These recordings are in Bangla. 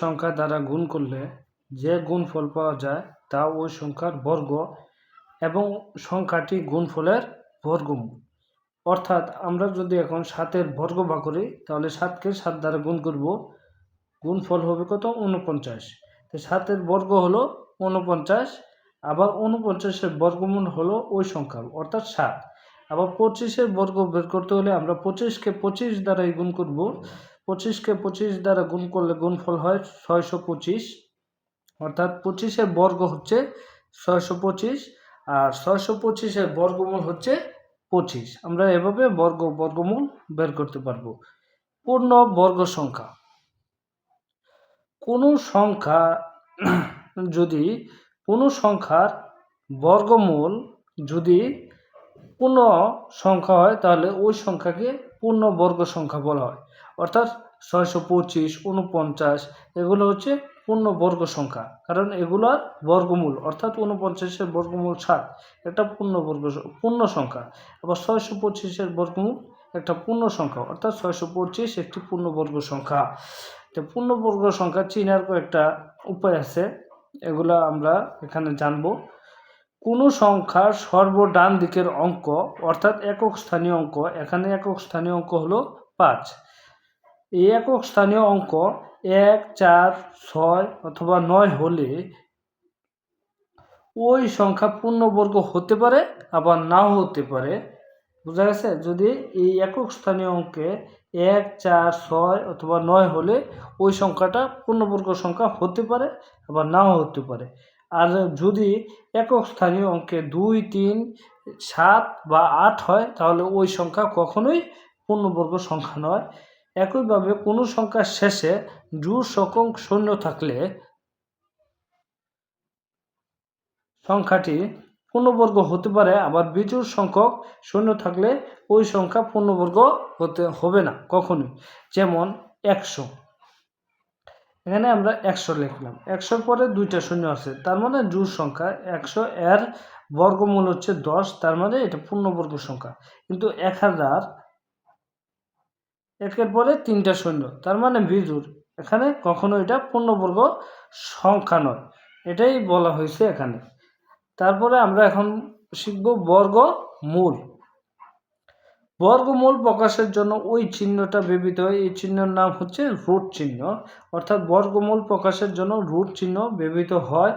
সংখ্যা দ্বারা গুণ করলে যে গুণফল পাওয়া যায়, তা ওই সংখ্যার বর্গ এবং সংখ্যাটি গুণফলের বর্গমূল। অর্থাৎ আমরা যদি এখন সাতের বর্গ বা করি, তাহলে সাতকে সাত দ্বারা গুণ করব। গুণফল হবে কত? উনপঞ্চাশ তো সাতের বর্গ হলো উনপঞ্চাশ আবার উনপঞ্চাশের বর্গমূল হলো ওই সংখ্যা, অর্থাৎ সাত। আবার পঁচিশের বর্গ বের করতে হলে আমরা পঁচিশকে পঁচিশ দ্বারাই গুণ করব। পঁচিশকে পঁচিশ দ্বারা গুণ করলে গুণফল হয় ছয়শো পঁচিশ। অর্থাৎ পঁচিশের বর্গ হচ্ছে ছয়শো পঁচিশ আর ছয়শো পঁচিশের বর্গমূল হচ্ছে পঁচিশ। আমরা এভাবে বর্গ, বর্গমূল বের করতে পারব। পূর্ণ বর্গ সংখ্যা। কোনো সংখ্যা যদি, কোনো সংখ্যার বর্গমূল যদি পূর্ণ সংখ্যা হয়, তাহলে ওই সংখ্যাকে পূর্ণ বর্গ সংখ্যা বলা হয়। অর্থাৎ ছয়শো পঁচিশ উনপঞ্চাশ এগুলো হচ্ছে পূর্ণ বর্গ সংখ্যা। কারণ এগুলোর বর্গমূল, অর্থাৎ উনপঞ্চাশের বর্গমূল সাত, একটা পূর্ণ বর্গ পূর্ণ সংখ্যা। আবার ছয়শো পঁচিশের বর্গমূল একটা পূর্ণ সংখ্যা, অর্থাৎ ছয়শো পঁচিশ একটি পূর্ণবর্গ সংখ্যা। তো পূর্ণবর্গ সংখ্যা চিনার কয়েকটা উপায় আছে, এগুলো আমরা এখানে জানব। কোনো সংখ্যার সর্ব ডান দিকের অঙ্ক, অর্থাৎ একক স্থানীয় অঙ্ক, এখানে একক স্থানীয় অঙ্ক হলো পাঁচ। এই একক স্থানীয় অঙ্ক এক, চার, ছয় অথবা নয় হলে ওই সংখ্যা পূর্ণবর্গ হতে পারে, আবার নাও হতে পারে। বোঝা গেছে? যদি এই একক স্থানীয় অঙ্কে এক, চার, ছয় অথবা নয় হলে ওই সংখ্যাটা পূর্ণবর্গ সংখ্যা হতে পারে, আবার নাও হতে পারে। আর যদি একক স্থানীয় অঙ্কে দুই, তিন, সাত বা আট হয়, তাহলে ওই সংখ্যা কখনোই পূর্ণবর্গ সংখ্যা নয়। একইভাবে কোনো সংখ্যার শেষে জোড় সংখ্যক শূন্য থাকলে সংখ্যাটি পূর্ণবর্গ হতে পারে, আবার বিজোড় সংখ্যক শূন্য থাকলে ওই সংখ্যা পূর্ণবর্গ হতে হবে না কখনোই। যেমন একশো। এখানে আমরা একশো লিখলাম। একশোর পরে দুইটা শূন্য আছে, তার মানে জোড় সংখ্যা একশো এর বর্গমূল হচ্ছে দশ, তার মানে এটা পূর্ণবর্গ সংখ্যা। কিন্তু এক হাজার একের পরে তিনটা শূন্য তার মানে বিজোড় এখানে কখনো এটা পূর্ণবর্গ সংখ্যা নয়। এটাই বলা হয়েছে এখানে। তারপরে আমরা এখন শিখব বর্গ বর্গমূল। বর্গমূল প্রকাশের জন্য ওই চিহ্নটা ব্যবহৃত হয়। এই চিহ্নের নাম হচ্ছে রুট চিহ্ন। অর্থাৎ বর্গমূল প্রকাশের জন্য রুট চিহ্ন ব্যবহৃত হয়।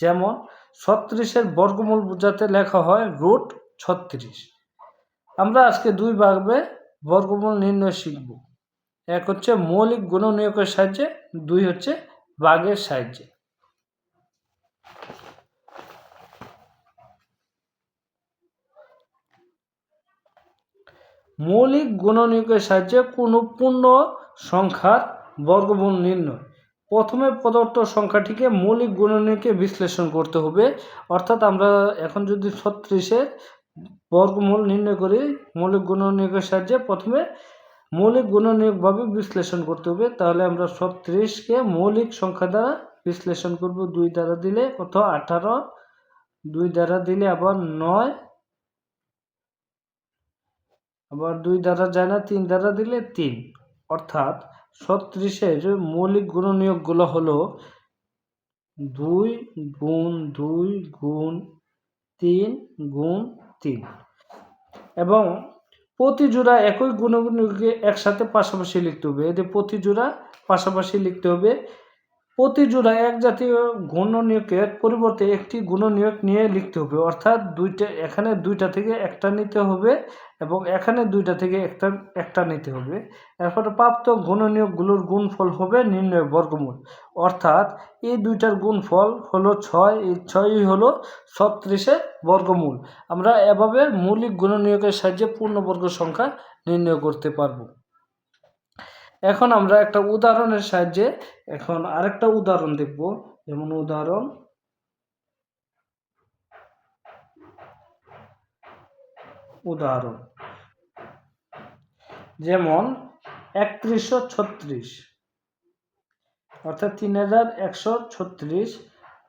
যেমন, ছত্রিশের বর্গমূল বোঝাতে লেখা হয় রুট ছত্রিশ। আমরা আজকে দুই ভাবে বর্গমূল নির্ণয় শিখব। এক হচ্ছে মৌলিক গুণনীয়কের সাহায্যে, দুই হচ্ছে বাঘের সাহায্যে। মৌলিক গুণনীয়কের সাহায্যে কোনো পূর্ণ সংখ্যার বর্গমূল নির্ণয়। প্রথমে প্রদত্ত সংখ্যাটিকে মৌলিক গুণনীয়কে বিশ্লেষণ করতে হবে। অর্থাৎ আমরা এখন যদি ছত্রিশের বর্গমূল নির্ণয় করি, মৌলিক গুণনীয়কের সাহায্যে প্রথমে মৌলিক গুণনীয়কভাবে বিশ্লেষণ করতে হবে। তাহলে আমরা ছত্রিশকে মৌলিক সংখ্যা দ্বারা বিশ্লেষণ করব। দুই দ্বারা দিলে কত? আঠারো। দুই দ্বারা দিলে আবার নয়। আবার দুই দ্বারা যায় না, তিন দ্বারা দিলে তিন। অর্থাৎ ছত্রিশের মৌলিক গুণনীয়কগুলো হলো দুই গুণ দুই গুণ তিন গুণ তিন। এবং প্রতি জোড়া একই গুণগুণকে একসাথে পাশাপাশি লিখতে হবে। এতে প্রতি জোড়া পাশাপাশি লিখতে হবে প্রতি জোড়া এক জাতীয় গুণনীয়কের পরিবর্তে একটি গুণনীয়ক নিয়ে লিখতে হবে। অর্থাৎ দুইটা, এখানে দুইটা থেকে একটা নিতে হবে এবং এখানে দুইটা থেকে একটা একটা নিতে হবে। এরপরে প্রাপ্ত গুণনীয়কগুলোর গুণফল হবে নির্ণয় বর্গমূল। অর্থাৎ এই দুইটার গুণফল হলো ছয়, এই ছয়ই হলো ছত্রিশের বর্গমূল। আমরা এভাবে মৌলিক গুণনীয়কের সাহায্যে পূর্ণবর্গ সংখ্যা নির্ণয় করতে পারব। এখন আমরা একটা উদাহরণের সাহায্যে এখন আরেকটা উদাহরণ দেখব। যেমন উদাহরণ উদাহরণ। যেমন একত্রিশশো ছত্রিশ, অর্থাৎ তিন হাজার একশো ছত্রিশ।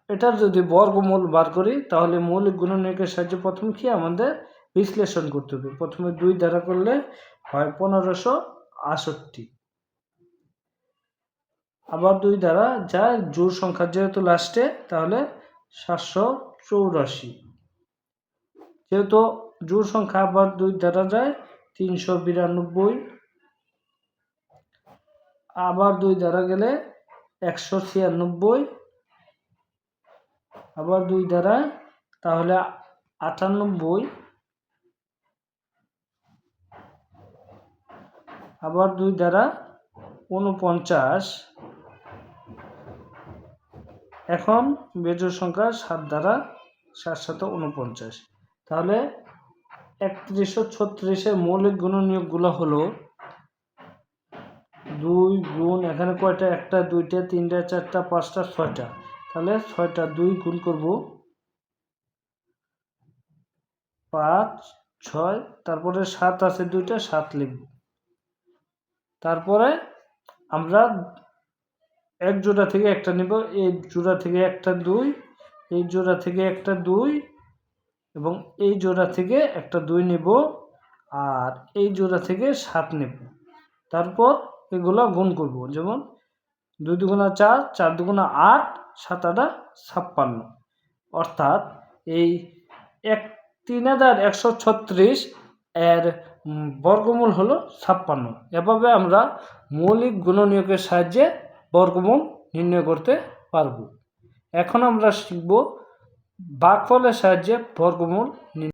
এটার যদি বর্গমূল বার করি, তাহলে মৌলিক গুণনীয়কের সাহায্যে প্রথম কি আমাদের বিশ্লেষণ করতে হবে? প্রথমে দুই দ্বারা করলে হয় পনেরোশো আষট্টি আবার দুই দ্বারা যায় জোর সংখ্যা যেহেতু লাস্টে তাহলে সাতশো চৌরাশি। যেহেতু জোর সংখ্যা আবার দুই দ্বারা যায়, তিনশো বিরানব্বই। আবার দুই দ্বারা গেলে একশো ছিয়ানব্বই। আবার দুই দ্বারা, তাহলে আটানব্বই। আবার দুই দ্বারা উনপঞ্চাশ এখন বেজোড় সংখ্যা সাত দ্বারা সাত সাত উনপঞ্চাশ তাহলে একত্রিশশো ছত্রিশের মৌলিক গুণনীয়কগুলো হলো দুই গুণ, এখানে কয়টা? একটা, দুইটা, তিনটা, চারটা, পাঁচটা, ছয়টা। তাহলে ছয়টা দুই গুণ করব পাঁচ, ছয়, তারপরে সাত আছে দুইটা, সাত লিখব। তারপরে আমরা এক জোড়া থেকে একটা নিব, এই জোড়া থেকে একটা দুই, এই জোড়া থেকে একটা দুই এবং এই জোড়া থেকে একটা দুই নেব আর এই জোড়া থেকে সাত নেব। তারপর এগুলো গুণ করব, যেমন দুই দুগুণা চার চার দুগুণা আট, সাত আটা ছাপ্পান্ন। অর্থাৎ এই এক তিন হাজার একশো ছত্রিশ এর বর্গমূল হলো ছাপ্পান্ন। এভাবে আমরা মৌলিক গুণনীয়কের সাহায্যে বর্গমূল নির্ণয় করতে পারব। এখন আমরা শিখব ভাগফলের সাহায্যে বর্গমূল